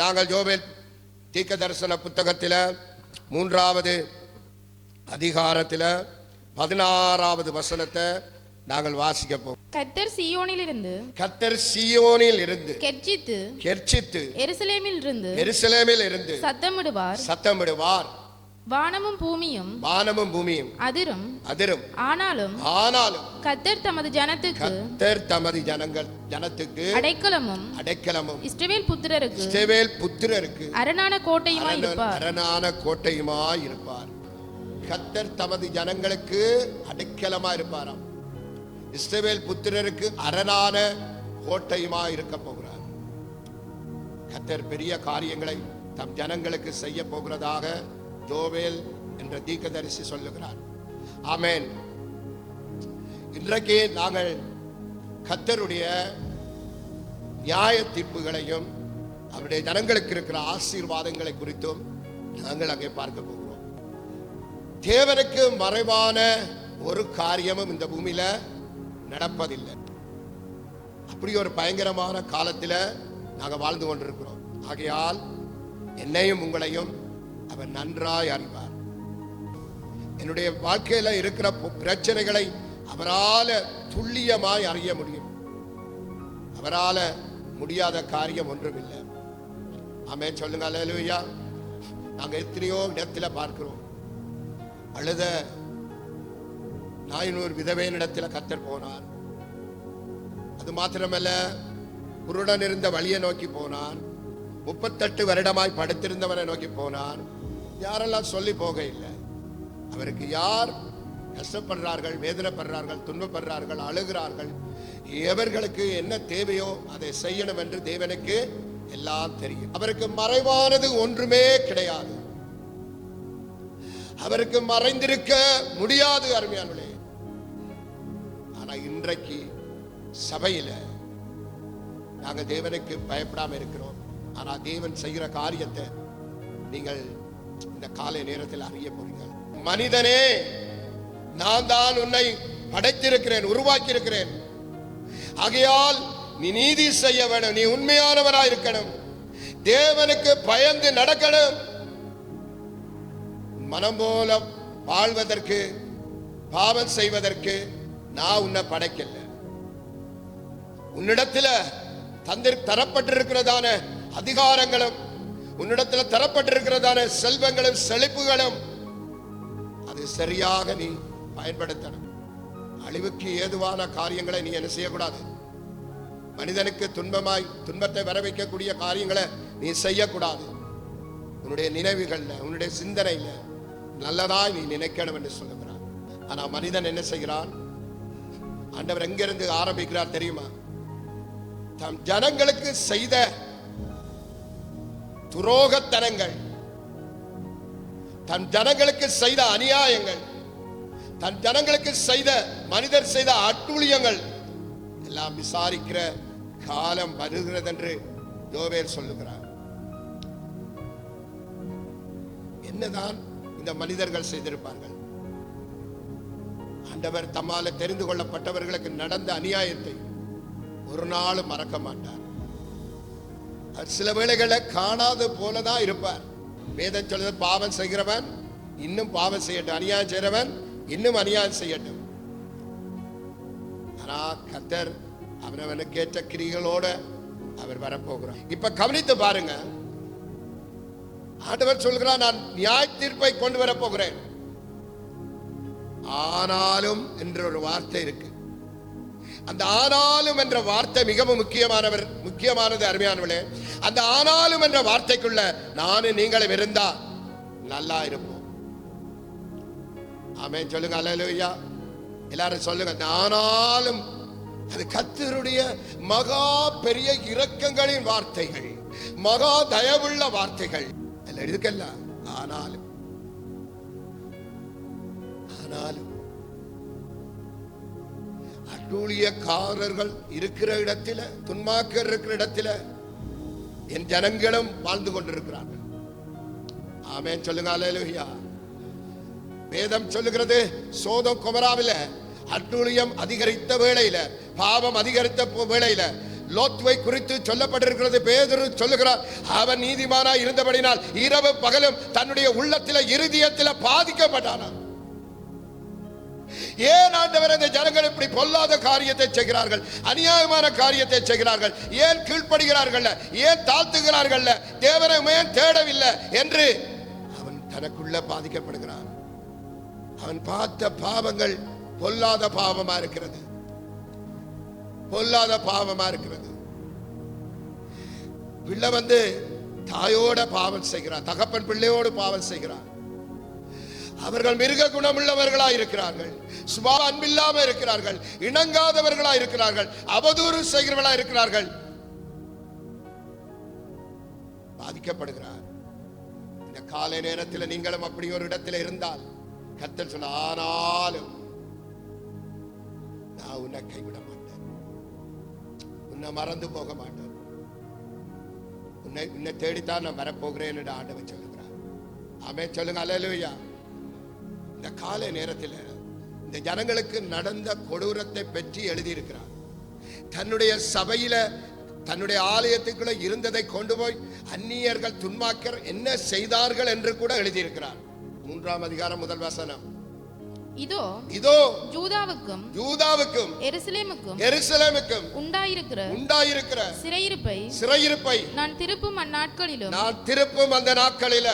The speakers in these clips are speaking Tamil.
நாங்கள் ஜோபேல் தீர்க்க தரிசன புத்தகத்தில் மூன்றாவது அதிகாரத்தில் பதினாறாவது வசனத்தை நாங்கள் வாசிக்க போகிறோம். கர்த்தர் சீயோனிலிருந்து கத்தர் சியோனில் இருந்து கெர்ச்சித்து கெர்ச்சித்து எருசலேமில் இருந்து எருசலேமில் இருந்து சத்தமிடுவார். சத்தமிடுவார். வானமும் பூமியும் வானமும் பூமியும் அதிரும் அதிரும். ஆனாலும் ஆனாலும் கர்த்தர் தமது ஜனத்துக்கு கத்தர் தமது ஜனங்கள் ஜனத்துக்கு அடைக்கலமும் அடைக்கலமும் இஸ்ரவேல் புத்திரருக்கு இஸ்ரவேல் புத்திரருக்கு அரணான கோட்டையுமாய் இருப்பார். அரணான கோட்டையுமாய் இருப்பார். கத்தர் தமது ஜனங்களுக்கு அடைக்கலமா இருப்பாராம். இஸ்ரவேல் புத்திரருக்கு அரணான கோட்டையுமாய் இருக்க போகிறார். கத்தர் பெரிய காரியங்களை தம் ஜனங்களுக்கு செய்ய போகிறதாக ஜோவேல் என்ற தீக்கதரிசி சொல்லுகிறார். ஆமேன். இன்றைக்கு நாங்கள் கத்தருடைய நியாய தீர்ப்புகளையும் அவருடைய ஜனங்களுக்கு இருக்கிற ஆசீர்வாதங்களை குறித்தும் நாங்கள் அங்கே பார்க்க போகிறோம். தேவனுக்கு மறைவான ஒரு காரியமும் இந்த பூமியில நடப்பதில்லை. அப்படி ஒரு பயங்கரமான காலத்தில் நாங்கள் வாழ்ந்து கொண்டிருக்கிறோம். ஆகையால் என்னையும் உங்களையும் அவர் நன்றாய் அன்பார் என்னுடைய வாழ்க்கையில இருக்கிற பிரச்சனைகளை அவரால துல்லியமாய் அறிய முடியும். அவரால முடியாத காரியம் ஒன்றுமில்லை. ஆமே சொல்லுங்க அலுவயா நாங்க எத்தனையோ இடத்துல பார்க்கிறோம். அழுத நாயினூர் விதவையனிடத்துல கத்தர் போனார். அது மாத்திரமல்ல குருடன் இருந்த வழியை நோக்கி போனார் முப்பத்தெட்டு வருடமாய் படுத்திருந்தவனை நோக்கி போனார் யாரெல்லாம் சொல்லி போக இல்லை அவருக்கு யார் கஷ்டப்படுறார்கள் வேதனைப்படுறார்கள் துன்பப்படுறார்கள் அழுகிறார்கள் எவர்களுக்கு என்ன தேவையோ அதை செய்யணும் என்று தேவனுக்கு எல்லாம் தெரியும். அவருக்கு மறைவானது ஒன்றுமே கிடையாது. அவருக்கு மறைந்திருக்க முடியாது அருமையானே ஆனா இன்றைக்கு சபையில நாங்க தேவனுக்கு பயப்படாம இருக்கிறோம். ஆனா தேவன் செய்கிற காரியத்தை நீங்கள் இந்த காலை நேரத்தில் அறிய போகிறீர்கள். மனிதனே நான் தான் உன்னை படைத்திருக்கிறேன் உருவாக்கி இருக்கிறேன் ஆகையால் நீ நீதி செய்ய வேண்டும் நீ உண்மையானவராய் இருக்கணும். தேவனுக்கு பயந்து நடக்கணும். மனம் போல வாழ்வதற்கு பாவம் செய்வதற்கு நான் உன்னை படைக்கல. உன்னிடத்தில் தந்திர தரப்பட்டிருக்கிறதான அதிகாரங்களும் உன்னிடத்துல தரப்பட்டிருக்கிறதான செல்வங்களும் செழிப்புகளும் அது சரியாக நீ பயன்படுத்தணும். அழிவுக்கு ஏதுவான காரியங்களை நீ என்ன செய்யக்கூடாது? மனிதனுக்கு துன்பமாய் துன்பத்தை வர வைக்கக்கூடிய காரியங்களை நீ செய்யக்கூடாது. உன்னுடைய நினைவுகள்ல உன்னுடைய சிந்தனையில நல்லதாய் நீ நினைக்கணும் என்று சொல்லுகிறான் ஆனா மனிதன் என்ன செய்கிறான்? ஆண்டவர் எங்கிருந்து ஆரம்பிக்கிறார் தெரியுமா? தம் ஜனங்களுக்கு செய்த துரோகத்தனங்கள். தன் ஜனங்களுக்கு செய்த அநியாயங்கள். தன் ஜனங்களுக்கு செய்த மனிதர் செய்த அட்டூழியங்கள். எல்லாம் விசாரிக்கிற காலம் வருகிறது என்று யோவேல் சொல்லுகிறார். என்னதான் இந்த மனிதர்கள் செய்திருப்பார்கள்? ஆண்டவர் தம்மால தெரிந்து கொள்ளப்பட்டவர்களுக்கு நடந்த அநியாயத்தை ஒரு நாளும் மறக்க மாட்டார். சில வேளைகளை காணாத போலதான் இருப்பார். வேதம் சொல்லுது பாவம் செய்கிறவன் இன்னும் பாவம் செய்யட்டும் அநியாயம் செய்கிறவன் இன்னும் அநியாயம் செய்யட்டும். ஆனா கத்தர் அவனவனுக்கு ஏற்ற கிரிகளோட அவர் வரப்போகிறார். இப்ப கவனித்து பாருங்க. ஆண்டவர் சொல்கிறார் நான் நியாய தீர்ப்பை கொண்டு வரப்போகிறேன். ஆனாலும் என்ற ஒரு வார்த்தை இருக்கு. அந்த ஆனாலும் என்ற வார்த்தை மிகவும் முக்கியமானவர் முக்கியமானது அருமையானவளே அந்த ஆனாலும் என்ற வார்த்தைக்குள்ள நானும் நீங்களும் இருந்தா நல்லா இருப்போம். ஆமே சொல்லுங்க அல்லேலூயா. எல்லாரும் சொல்லுங்க அந்த ஆனாலும் அது கத்தருடைய மகா பெரிய இரக்கங்களின் வார்த்தைகள் மகா தயவுள்ள வார்த்தைகள். இதுக்கெல்லாம் ஆனாலும் ஆனாலும் அட்டூழியக்காரர்கள் இருக்கிற இடத்துல துன்மாக்கர் இருக்கிற இடத்துல என் ஜனங்களும் வாழ்ந்து கொண்டிருக்கிறார்கள். ஆமே சொல்லுங்க அல்லேலூயா வேதம் சொல்லுகிறது சோதம் குமராவில அட்டூழியம் அதிகரித்த வேளையில பாவம் அதிகரித்த வேளையில லோத்துவை குறித்து சொல்லப்பட்டிருக்கிறது பேதுரு சொல்லுகிறார் அவன் நீதிமானாய் இருந்தபடினால் இரவு பகலும் தன்னுடைய உள்ளத்தில இருதயத்தில பாதிக்கப்பட்டானான் ஏன் ஆண்டவர் அந்த ஜனங்கள் இப்படி பொல்லாத காரியத்தை செய்கிறார்கள்? அநியாயமான காரியத்தை செய்கிறார்கள். ஏன் கீழ்ப்படுகிறார்கள் ஏன் தாழ்த்துகிறார்கள் தேவனை தேடவில்லை என்று அவன் தனக்குள்ள பாதிக்கப்படுகிறான். அவன் பார்த்த பாவங்கள் பொல்லாத பாவமா இருக்கிறது. பொல்லாத பாவமா இருக்கிறது. பிள்ளை வந்து தாயோட பாவம் செய்கிறான். தகப்பன் பிள்ளையோடு பாவம் செய்கிறான். அவர்கள் மிருக குணமுள்ளவர்களா இருக்கிறார்கள் சுபா அன்பில்லாம இருக்கிறார்கள். இணங்காதவர்களா இருக்கிறார்கள். அவதூறு செய்கிறவர்களா இருக்கிறார்கள். பாதிக்கப்படுகிறார். இந்த காலை நேரத்தில் நீங்களும் அப்படி ஒரு இடத்துல இருந்தால் கத்தல் சொல்ல ஆனாலும் நான் உன்னை கைவிட மாட்டேன் உன்னை மறந்து போக மாட்டேன் உன்னை உன்னை தேடித்தான் நான் வரப்போகிறேன் என்று ஆண்டவன் சொல்லுகிறார். ஆமே சொல்லுங்க. அல்லேலூயா. இந்த காலை நேரத்தில் இந்த ஜனங்களுக்கு நடந்த கொடூரத்தை பற்றி எழுதியிருக்கிறார். தன்னுடைய சபையில தன்னுடைய ஆலயத்துக்குள்ள இருந்ததை கொண்டு போய் அந்நியர்கள் துன்மாக்கர் என்ன செய்தார்கள் என்று கூட எழுதியிருக்கிறார். மூன்றாம் அதிகாரம் முதல் வசனம். இதோ இதோ ஜூதாவுக்கும் யூதாவுக்கும் எருசலேமுக்கும் எருசலேமுக்கும் உண்டாயிருக்கிற உண்டாயிருக்கிற சிறையிருப்பை சிறையிருப்பை நான் திருப்பும் அந்நாட்களிலும் நான் திருப்பும் அந்த நாட்களில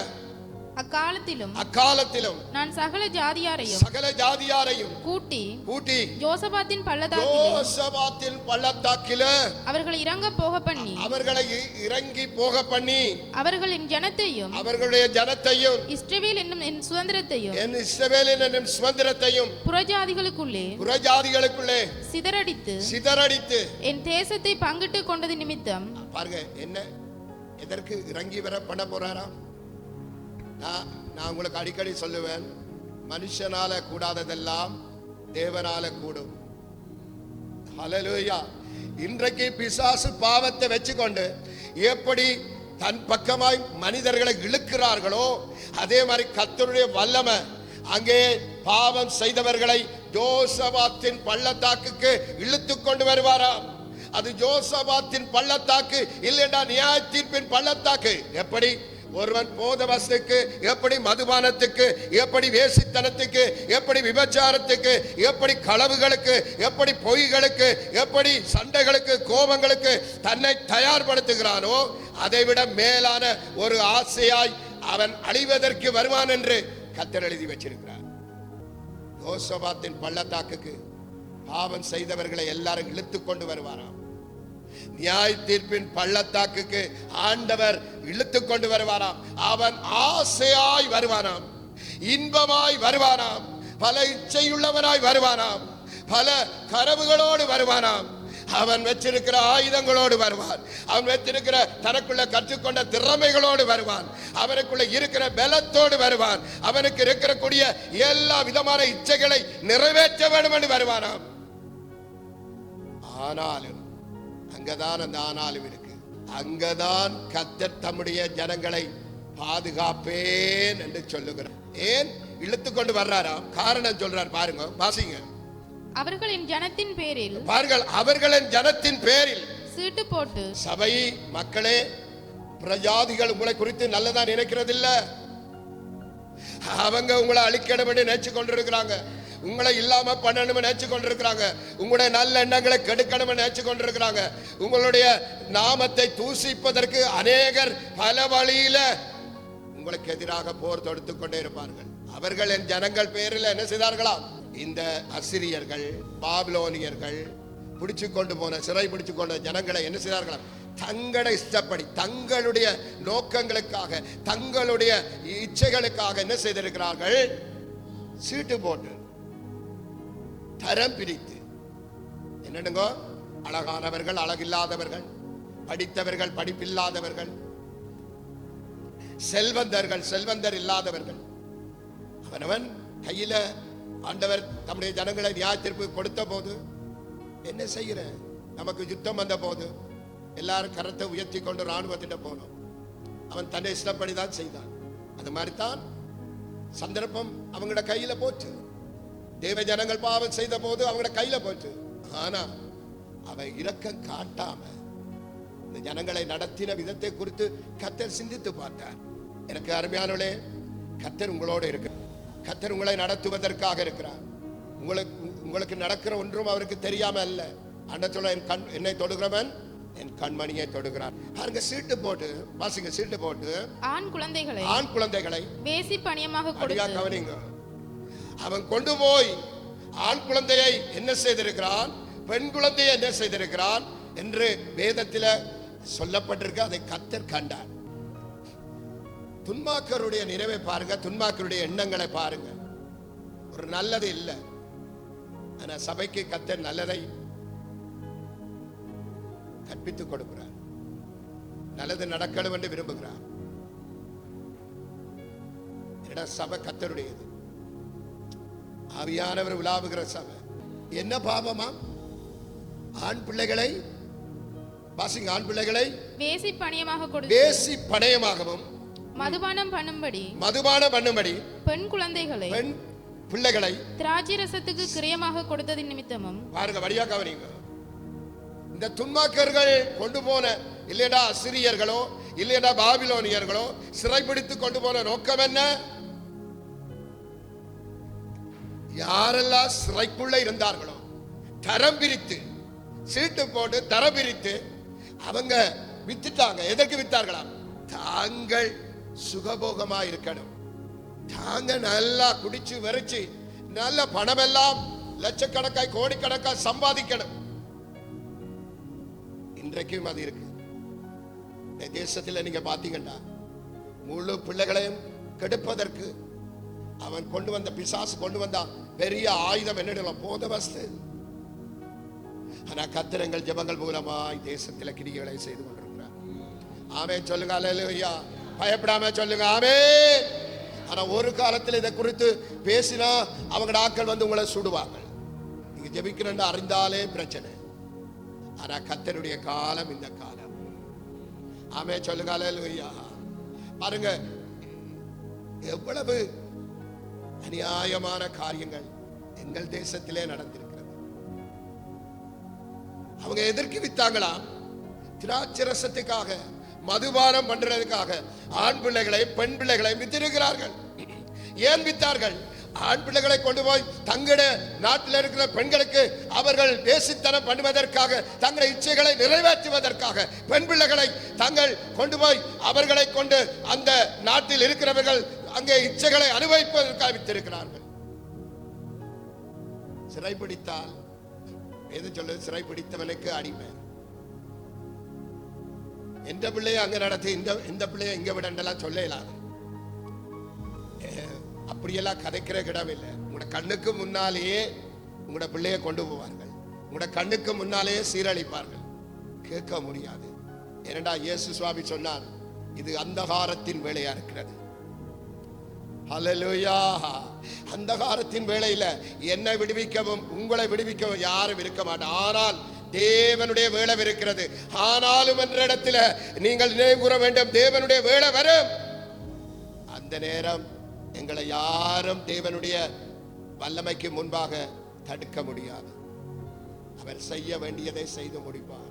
அக்காலத்திலும் அக்காலத்திலும் நான் சகல ஜாதியாரையும் சகல ஜாதியாரையும் கூட்டி கூட்டி யோசபாத்தின் பள்ளத்தாக்கிலே யோசபாத்தின் பள்ளத்தாக்கில அவர்களை இறங்க போக பண்ணி அவர்களை இறங்கி போக பண்ணி அவர்களின் ஜனத்தையும் அவர்களுடைய ஜனத்தையும் இஸ்ரவேல் என்னும் என் சுதந்திரத்தையும் என் இஸ்ரவேலின் என்னும் சுதந்திரத்தையும் புறஜாதிகளுக்குள்ளே புறஜாதிகளுக்குள்ளே சிதறடித்து சிதறடித்து என் தேசத்தை பங்கிட்டு கொண்டது நிமித்தம் பாருங்க என்ன? எதற்கு இறங்கி வர பண்ண போறாராம்? நான் நான் உங்களுக்கு அடிக்கடி சொல்லுவேன் மனுஷனால கூடாததெல்லாம் தேவனால கூடும். ஹலலூயா இன்றைக்கு பிசாசு பாவத்தை வச்சுக்கொண்டு எப்படி தன் பக்கமாய் மனிதர்களை இழுக்கிறார்களோ அதே மாதிரி கத்தருடைய வல்லமை அங்கே பாவம் செய்தவர்களை ஜோசபாத்தின் பள்ளத்தாக்குக்கு இழுத்து கொண்டு வருவாராம். அது ஜோசபாத்தின் பள்ளத்தாக்கு இல்லைண்டா நியாய தீர்ப்பின் பள்ளத்தாக்கு. எப்படி? ஒருவன் போதவஸ்துக்கு எப்படி மதுபானத்துக்கு எப்படி வேசித்தனத்துக்கு எப்படி விபச்சாரத்துக்கு எப்படி களவுகளுக்கு எப்படி பொய்களுக்கு எப்படி சண்டைகளுக்கு கோபங்களுக்கு தன்னை தயார்படுத்துகிறானோ அதைவிட மேலான ஒரு ஆசையாய் அவன் அழிவதற்கு வருவான் என்று கத்தர் எழுதி வச்சிருக்கிறார். யோசபாத்தின் பள்ளத்தாக்குக்கு பாவம் செய்தவர்களை எல்லாரும் இழுத்து கொண்டு வருவாராம். நியாய தீர்ப்பின் பள்ளத்தாக்குக்கு ஆண்டவர் இழுத்து கொண்டு வருவாராம். அவன் ஆசையாய் வருவானாம். இன்பமாய் வருவானாம். பல இச்சையுள்ளவனாய் வருவானாம். பல கனவுகளோடு வருவானாம். அவன் வச்சிருக்கிற ஆயுதங்களோடு வருவான். அவன் வச்சிருக்கிற தனக்குள்ள கற்றுக்கொண்ட திறமைகளோடு வருவான். அவனுக்குள்ள இருக்கிற பலத்தோடு வருவான். அவனுக்கு இருக்கக்கூடிய எல்லா விதமான இச்சைகளை நிறைவேற்ற வேண்டும் என்று வருவானாம். ஆனாலும் அங்கதான் அந்த ஆனாலும் இருக்கு. அங்கதான் கத்தர் தம்முடைய ஜனங்களை பாதுகாப்பேன் என்று சொல்லுகிறார். ஏன்? இழுத்து கொண்டு வர்றாராம் காரணம் சொல்றார். பாருங்க வாசிங்க. அவர்களின் ஜனத்தின் பேரில் பாருங்கள் அவர்களின் ஜனத்தின் பேரில் சீட்டு போட்டு சபை மக்களே பிரஜாதிகள் உங்களை குறித்து நல்லதா நினைக்கிறது இல்ல அவங்க உங்களை அழிக்கணும் நினைச்சு கொண்டிருக்கிறாங்க. உங்களை இல்லாம பண்ணணும்னு நினைச்சு கொண்டிருக்கிறாங்க உங்களுடைய நல்ல எண்ணங்களை கெடுக்கணும்னு நினைச்சு கொண்டிருக்கிறாங்க உங்களுடைய நாமத்தை தூசிப்பதற்கு அநேகர் பல வழியில உங்களுக்கு எதிராக போர் தொடுத்து கொண்டே இருப்பார்கள். அவர்கள் என் ஜனங்கள் பேரில் என்ன செய்தார்களாம் இந்த அசிரியர்கள் பாபிலோனியர்கள் பிடிச்சு கொண்டு போன சிறை பிடிச்சு கொண்ட ஜனங்களை என்ன செய்தார்களாம் தங்களை இஷ்டப்படி தங்களுடைய நோக்கங்களுக்காக தங்களுடைய இச்சைகளுக்காக என்ன செய்திருக்கிறார்கள்? சீட்டு போட்டு தரம் பிரித்து. என்னடுங்க அழகானவர்கள் அழகில்லாதவர்கள் படித்தவர்கள் படிப்பில்லாதவர்கள் செல்வந்தர்கள் செல்வந்தர் இல்லாதவர்கள். அவனவன் கையில ஆண்டவர் தம்முடைய ஜனங்களை நியாயத்திற்கு கொடுத்த போது என்ன செய்கிற? நமக்கு யுத்தம் வந்த போது எல்லாரும் கரத்தை உயர்த்தி கொண்டு ராணுவத்திட்ட போனோம். அவன் தன்னை இஷ்டப்படி தான் செய்தான். அது மாதிரி தான் சந்தர்ப்பம் அவங்களோட கையில போச்சு. தேவ ஜனங்கள் பாவம் செய்த போது அவங்களோட கையில போச்சு. ஆனா அவன் இரக்கம் காட்டாம இந்த ஜனங்களை நடத்தின விதத்தை குறித்து கத்தர் சிந்தித்து பார்த்தார். எனக்கு அருமையானவளே கத்தர் உங்களோடு இருக்கு கத்தர் உங்களை நடத்துவதற்காக இருக்கிறார். உங்களுக்கு உங்களுக்கு நடக்கிற ஒன்றும் அவருக்கு தெரியாம அல்ல. அண்ணன் சொல்ல என் கண் என்னை தொடுகிறவன் என் கண்மணியை தொடுகிறான் பாருங்க சீட்டு போட்டு வாசிங்க சீட்டு போட்டு. ஆண் குழந்தைகளை ஆண் குழந்தைகளை வேசி பணியமாக கொடுத்து கவனிங்க அவன் கொண்டு போய் ஆண் குழந்தையை என்ன செய்திருக்கிறான்? பெண் குழந்தையை என்ன செய்திருக்கிறான்? என்று வேதத்தில் சொல்லப்பட்டிருக்க அதை கத்தர் கண்டார். துன்மாக்கருடைய நினைவை பாருங்க துன்மாக்கருடைய எண்ணங்களை பாருங்க. ஒரு நல்லது இல்லை. ஆனா சபைக்கு கத்தர் நல்லதை கற்பித்துக் கொடுக்கிறார். நல்லது நடக்கணும் என்று விரும்புகிறார். என்னடா சபை கத்தருடையது ஆவியானவர் உலாவுகிற சபை. என்ன பாவமா? ஆண் பிள்ளைகளை வாசிங்க ஆண் பிள்ளைகளை வேசி பணியமாக கொடுத்து பேசி பணயமாகவும் மதுபானம் பண்ணும்படி மதுபான பண்ணும்படி பெண் குழந்தைகளை பெண் பிள்ளைகளை திராட்சை ரசத்துக்கு கிரியமாக கொடுத்ததின் நிமித்தமும் பாருங்க வழியா கவனிங்க. இந்த துன்மாக்கர்கள் கொண்டு போன இல்லையடா அசிரியர்களோ இல்லையடா பாபிலோனியர்களோ சிறைப்பிடித்து கொண்டு போன நோக்கம் என்ன? யாரெல்லாம் சிறைக்குள்ள இருந்தார்களோ தரம் பிரித்து சீட்டு போட்டு தரம் பிரித்து அவங்க வித்துட்டாங்க. எதற்கு வித்தார்களாம் தாங்கள் சுகபோகமா இருக்கணும். தாங்க நல்லா குடிச்சு வெறிச்சு நல்ல பணமெல்லாம் லட்சக்கணக்காய் கோடிக்கணக்காய் சம்பாதிக்கணும். இன்றைக்கும் அது இருக்கு. இந்த தேசத்தில் நீங்க பாத்தீங்கன்னா முழு பிள்ளைகளையும் கெடுப்பதற்கு அவன் கொண்டு வந்த பிசாசு கொண்டு வந்த பெரிய ஆயுதம் என்னிடம் போத வஸ்து. ஆனா கத்திரங்கள் ஜெபங்கள் மூலமாய் தேசத்தில் கிரிகளை செய்து கொண்டிருக்கிறார். ஆமே சொல்லுங்க அல்லேலூயா. பயப்படாம சொல்லுங்க ஆமே ஆனா ஒரு காலத்தில் இதை குறித்து பேசினா அவங்க ஆட்கள் வந்து உங்களை சுடுவாங்க நீங்க ஜெபிக்கிறேன்னு அறிந்தாலே பிரச்சனை. ஆனா கத்தருடைய காலம் இந்த காலம். ஆமே சொல்லுங்க அல்லேலூயா. பாருங்க எவ்வளவு அநியாயமான காரியங்கள் எங்கள் தேசத்திலே நடந்திருக்கிறது. அவங்க எதற்கு வித்தாங்களாம். திராட்சை ரசத்துக்காக மதுபானம் பண்றதுக்காக ஆண் பிள்ளைகளை பெண் பிள்ளைகளை வித்திருக்கிறார்கள். ஏன் வித்தார்கள்? ஆண் பிள்ளைகளை கொண்டு போய் தங்கட நாட்டில் இருக்கிற பெண்களுக்கு அவர்கள் தேசித்தனம் பண்ணுவதற்காக தங்கள் இச்சைகளை நிறைவேற்றுவதற்காக பெண் பிள்ளைகளை தங்கள் கொண்டு போய் அவர்களை கொண்டு அந்த நாட்டில் இருக்கிறவர்கள் அங்கே இச்சைகளை அனுபவிப்பதற்காக வித்திருக்கிறார்கள் சிறைப்பிடித்தால் எது சொல்லுது சிறைப்பிடித்தவனுக்கு அடிமை. எந்த பிள்ளைய அங்க நடத்தி இந்த இந்த பிள்ளைய இங்க விடண்டெல்லாம் சொல்லலாம் அப்படியெல்லாம் கதைக்கிற கிடம் இல்லை. உங்களோட கண்ணுக்கு முன்னாலேயே உங்களோட பிள்ளைய கொண்டு போவார்கள். உங்களோட கண்ணுக்கு முன்னாலேயே சீரழிப்பார்கள். கேட்க முடியாது. ஏனடா இயேசு சுவாமி சொன்னார் இது அந்தகாரத்தின் வேலையா இருக்கிறது? ஹalleluya அந்தகாரத்தின் வேளையில என்னை விடுவிக்கவும் உங்களை விடுவிக்கவும் யாரும் இருக்க மாட்டார் ஆனால் தேவனுடைய வேலை இருக்கிறது. ஆனாலும் என்ற இடத்துல நீங்கள் நினைவு கூற வேண்டும் தேவனுடைய வேலை வரும். அந்த நேரம் எங்களை யாரும் தேவனுடைய வல்லமைக்கு முன்பாக தடுக்க முடியாது. அவர் செய்ய வேண்டியதை செய்து முடிப்பார்.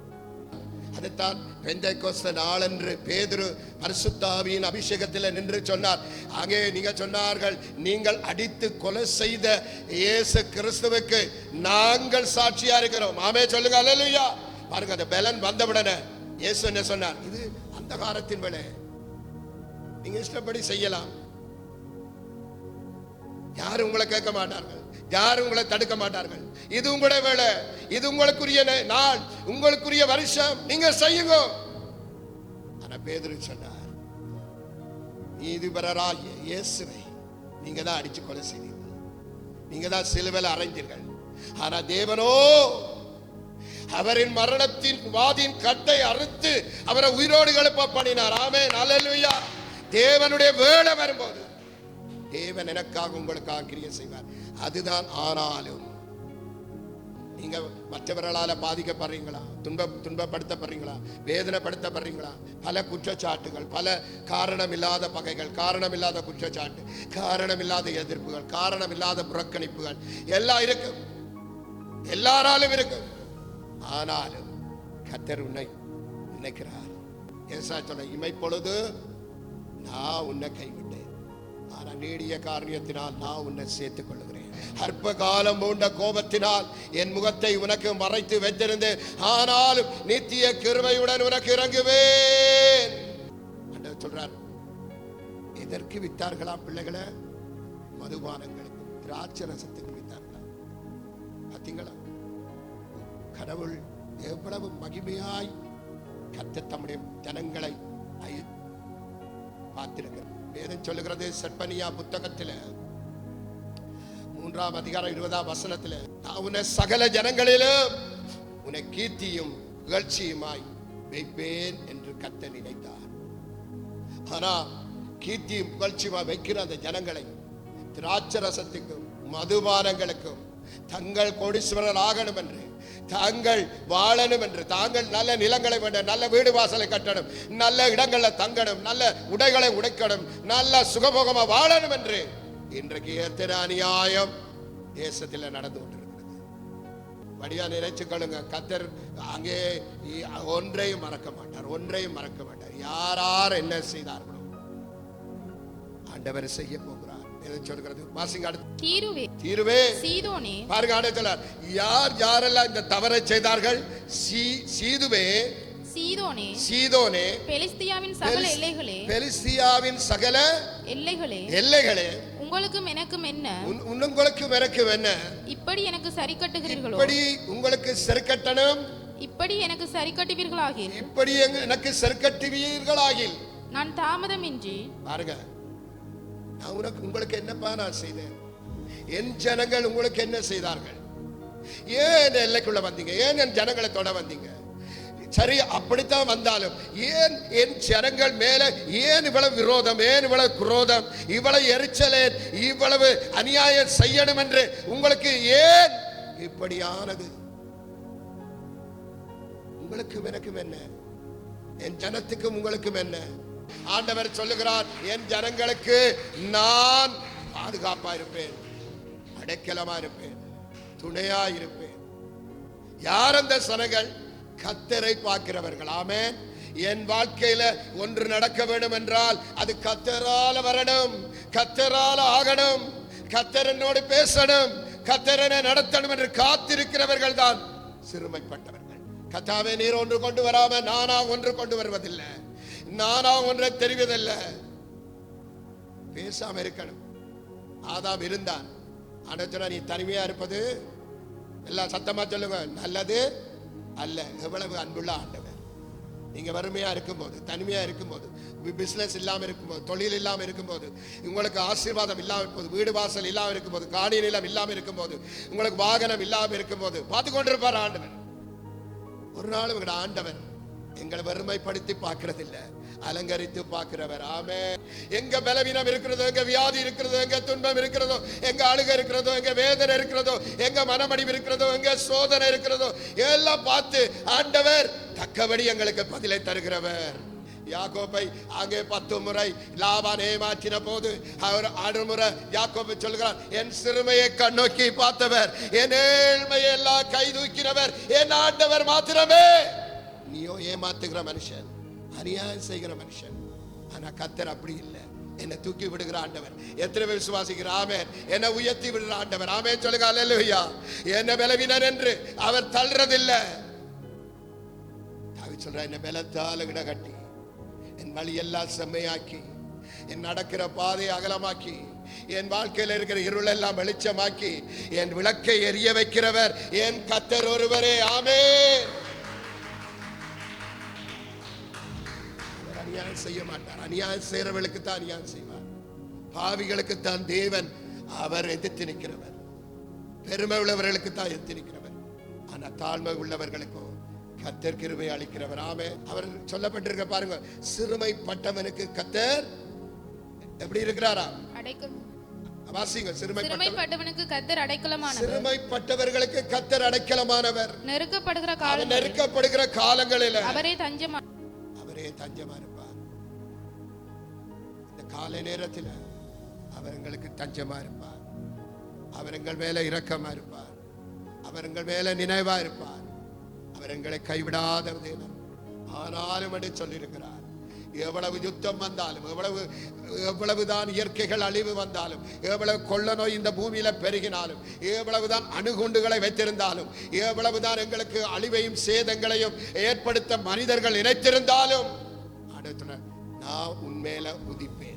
அதுதான் பெந்தைக்கோஸ்த நாளன்று பேதுரு பரிசுத்தாவியின் அபிஷேகத்தில் நின்று சொன்னார். அங்கே நீங்க சொன்னார்கள் நீங்கள் அடித்து கொலை செய்த இயேசு கிறிஸ்துவுக்கு நாங்கள் சாட்சியா இருக்கிறோம். ஆமே சொல்லுங்க அல்லையா பாருங்க அந்த பலன் வந்தவுடனே இயேசு என்ன சொன்னார்? இது அந்த காலத்தின் விலை. நீங்க இஷ்டப்படி செய்யலாம். யாரும் உங்களை கேட்க மாட்டார்கள். யாரும் உங்களை தடுக்க மாட்டார்கள். இது உங்களுடைய வேலை. இது உங்களுக்குரிய நே- நாள். உங்களுக்குரிய வருஷம். நீங்க செய்யுங்க. ஆனா பேதுரு சொன்னார் நீதிபரராகிய இயேசுவை நீங்க தான் அடிச்சு கொலை செய்தீர்கள். நீங்க தான் சிலுவையில் அறைந்தீர்கள். ஆனா தேவனோ அவரின் மரணத்தின் வாதின் கட்டை அறுத்து அவரை உயிரோடு எழுப்ப பண்ணினார். ஆமே நல்ல தேவனுடைய வேலை வரும்போது தேவன் எனக்காக உங்களுக்காக கிரியை செய்வார். அதுதான் ஆனாலும் நீங்க மற்றவர்களால பாதிக்கப்படுறீங்களா? துன்ப துன்பப்படுத்தப்படுறீங்களா? வேதனைப்படுத்தப்படுறீங்களா? பல குற்றச்சாட்டுகள் பல காரணமில்லாத பகைகள் காரணமில்லாத குற்றச்சாட்டு காரணமில்லாத எதிர்ப்புகள் காரணமில்லாத புறக்கணிப்புகள். எல்லாம் இருக்கும் எல்லாராலும் இருக்கும் ஆனாலும் கத்தர் உன்னை நினைக்கிறார். ஏசா சொன்ன இமைப்பொழுது நான் உன்னை கைவிட்டேன். ஆனால் நீடிய காரியத்தினால் நான் உன்னை சேர்த்துக் அற்ப காலம் பூண்ட கோபத்தினால் என் முகத்தை உனக்கு மறைத்து வைத்திருந்தேன். ஆனாலும் நித்திய கிருபையுடன் உனக்கு இறங்குவேன். சொல்றார் எதற்கு வித்தார்களாம் பிள்ளைகளை? மதுபானங்களுக்கு திராட்சை ரசத்துக்கு வித்தார்களா பார்த்தீங்களா கடவுள் எவ்வளவு மகிமையாய் கத்த தம்முடைய ஜனங்களை பார்த்திருக்கிறார். வேதம் சொல்லுகிறது செப்பனியா புத்தகத்தில் மூன்றாம் அதிகாரம் இருபதாம் வசனத்துல நான் உன்னை சகல ஜனங்களிலும் உன்னை கீர்த்தியும் புகழ்ச்சியுமாய் வைப்பேன் என்று கத்த நினைத்தார். ஆனா கீர்த்தியும் புகழ்ச்சியுமாய் வைக்கிற அந்த ஜனங்களை திராட்சரசத்துக்கும் மதுபானங்களுக்கும் தங்கள் கோடீஸ்வரர் ஆகணும் என்று தாங்கள் வாழணும் என்று தாங்கள் நல்ல நிலங்களை வேண்டும் நல்ல வீடு வாசலை கட்டணும் நல்ல இடங்களில் தங்கணும் நல்ல உடைகளை உடைக்கணும் நல்ல சுகபோகமா வாழணும் என்று இன்றைக்கு எத்தனை அநியாயம் தேசத்தில் நடந்து கொண்டிருக்கிறது. வடியா நினைச்சுக்கொள்ளுங்க கத்தர் அங்கே ஒன்றையும் மறக்க மாட்டார் ஒன்றையும் மறக்க மாட்டார். யார் யார் என்ன செய்தார்களோ ஆண்டவர் செய்ய போகிறார். எதை சொல்கிறது? வாசிங்க அடுத்து. தீருவே தீருவே. சீதோனே. பாருங்க ஆண்டவர் யார் யாரெல்லாம் இந்த தவறை செய்தார்கள்? சீ சீதுவே. சீதோனே. சீதோனே. பெலிஸ்தியாவின் சகல எல்லைகளே. பெலிஸ்தியாவின் சகல எல்லைகளே. எல்லைகளே. உங்களுக்கும் எனக்கும் என்ன? உங்களுக்கும் எனக்கும் என்ன? இப்படி எனக்கு சரி கட்டுகிறீர்களோ? இப்படி உங்களுக்கு செருக்கட்டணும் இப்படி எனக்கு சரி கட்டுவீர்களாகில்? இப்படி எனக்கு செருக்கட்டுவீர்களாகில் நான் தாமதமின்றி பாருங்க. நான் உனக்கு உங்களுக்கு என்னப்பா நான் செய்தேன்? என் ஜனங்கள் உங்களுக்கு என்ன செய்தார்கள்? ஏன் எல்லைக்குள்ள வந்தீங்க? ஏன் என் ஜனங்களை தொட வந்தீங்க? சரி அப்படித்தான் வந்தாலும் ஏன் என் ஜனங்கள் மேல ஏன் இவ்வளவு விரோதம் ஏன் இவ்வளவு குரோதம் இவ்வளவு எரிச்சலே இவ்வளவு அநியாயம் செய்யணும் என்று உங்களுக்கு ஏன் இப்படியானது? உங்களுக்கும் எனக்கும் என்ன? என் ஜனத்துக்கும் உங்களுக்கும் என்ன? ஆண்டவர் சொல்லுகிறார் என் ஜனங்களுக்கு நான் பாதுகாப்பா இருப்பேன் அடைக்கலமா இருப்பேன் துணையா இருப்பேன். யார் அந்த சனங்கள்? கத்தரை பார்க்கிறவர்கள். ஆமென். என் வாழ்க்கையில ஒன்று நடக்க வேண்டும் என்றால் அது கத்தரால வரணும். கத்தரால ஆகணும். கத்தர் என்னோடு பேசணும். கத்தரனை நடத்தணும் என்று காத்திருக்கிறவர்கள் தான் சிறுமைப்பட்டவர்கள். கத்தாவே நீர் ஒன்று கொண்டு வராம நானா ஒன்று கொண்டு வருவதில்லை. நானா ஒன்றை தெரிவதில்லை. பேசாம இருக்கணும். ஆதாம் இருந்தான். ஆண்டவரே, நீ தனிமையா இருப்பது? எல்லாம் சத்தமா சொல்லுங்க. நல்லது அல்ல எவ்வளவு அன்புள்ள ஆண்டவர். நீங்க வறுமையா இருக்கும்போது தனிமையா இருக்கும்போது பிஸ்னஸ் இல்லாமல் இருக்கும்போது தொழில் இல்லாமல் இருக்கும்போது உங்களுக்கு ஆசீர்வாதம் இல்லாமல் இருக்கும்போது வீடு வாசல் இல்லாமல் இருக்கும்போது காணி நிலம் இல்லாமல் இருக்கும்போது உங்களுக்கு வாகனம் இல்லாமல் இருக்கும்போது பார்த்து கொண்டிருப்பார் ஆண்டவர். ஒரு நாள் உங்களோட ஆண்டவர் எங்களை வறுமைப்படுத்தி பார்க்கறதில்ல. அலங்கரித்து பார்க்கிறவர். ஆமே எங்க பலவீனம் இருக்கிறதோ எங்க வியாதி இருக்கிறதோ எங்க துன்பம் இருக்கிறதோ எங்க அழுக இருக்கிறதோ எங்க வேதனை இருக்கிறதோ எங்க மனமடிவு இருக்கிறதோ எங்க சோதனை இருக்கிறதோ எல்லாம் பார்த்து ஆண்டவர் தக்கபடி எங்களுக்கு பதிலை தருகிறவர். யாக்கோப்பை அங்கே பத்து முறை லாபான் ஏமாற்றின போது அவர் ஆறு யாக்கோப்பை சொல்கிறார் என் சிறுமையை கண்ணோக்கி பார்த்தவர் என் ஏழ்மையை எல்லாம் கை தூக்கினவர் என் ஆண்டவர் மாத்திரமே. நீயோ ஏமாத்துகிற மனுஷன் அநியாயம் செய்கிற மனுஷன். ஆனா கத்தர் அப்படி இல்லை. என்னை தூக்கி விடுகிற ஆண்டவர். எத்தனை பேர் விசுவாசிக்கிற? ஆமென். என்னை உயர்த்தி விடுகிற ஆண்டவர். ஆமே சொல்லுங்க அல்லையா என்ன பலவினர் என்று அவர் தள்ளுறதில்லை. சொல்ற என்ன பலத்தால விட கட்டி என் வழியெல்லாம் செம்மையாக்கி. என் நடக்கிற பாதையை அகலமாக்கி. என் வாழ்க்கையில் இருக்கிற இருள் எல்லாம் வெளிச்சமாக்கி. என் விளக்கை எரிய வைக்கிறவர் என் கத்தர் ஒருவரே. ஆமே அநியாயம் செய்ய மாட்டார். அநியாயம் செய்யறவர்களுக்கு தான் அநியாயம் செய்வார். பாவிகளுக்கு தான் தேவன் அவர் எதிர்த்து நிற்கிறவர். பெருமை உள்ளவர்களுக்கு தான் எதிர்த்து நிற்கிறவர். ஆனா தாழ்மை உள்ளவர்களுக்கோ கத்தர் கிருபை அளிக்கிறவர். ஆமே அவர் சொல்லப்பட்டிருக்க பாருங்க சிறுமைப்பட்டவனுக்கு கத்தர் எப்படி இருக்கிறாரா? வாசிங்க சிறுமைப்பட்டவனுக்கு கத்தர் அடைக்கலமானவர். சிறுமைப்பட்டவர்களுக்கு கத்தர் அடைக்கலமானவர். நெருக்கப்படுகிற காலம் நெருக்கப்படுகிற காலங்களில. அவரே தஞ்சமா அவரே தஞ்சமா காலை நேரத்தில் அவர் எங்களுக்கு தஞ்சமாக இருப்பார். அவர் எங்கள் மேல இரக்கமா இருப்பார். அவர் எங்கள் மேல நினைவாக இருப்பார். அவர் எங்களை கைவிடாத தேவன் ஆனாலும் என்று சொல்லியிருக்கிறார். எவ்வளவு யுத்தம் வந்தாலும் எவ்வளவு எவ்வளவுதான் இயற்கைகள் அழிவு வந்தாலும் எவ்வளவு கொள்ள நோய் இந்த பூமியில பெருகினாலும் எவ்வளவுதான் அணுகுண்டுகளை வைத்திருந்தாலும் எவ்வளவுதான் எங்களுக்கு அழிவையும் சேதங்களையும் ஏற்படுத்த மனிதர்கள் நினைத்திருந்தாலும் அடுத்த நான் உன்மேல உதிப்பேன்.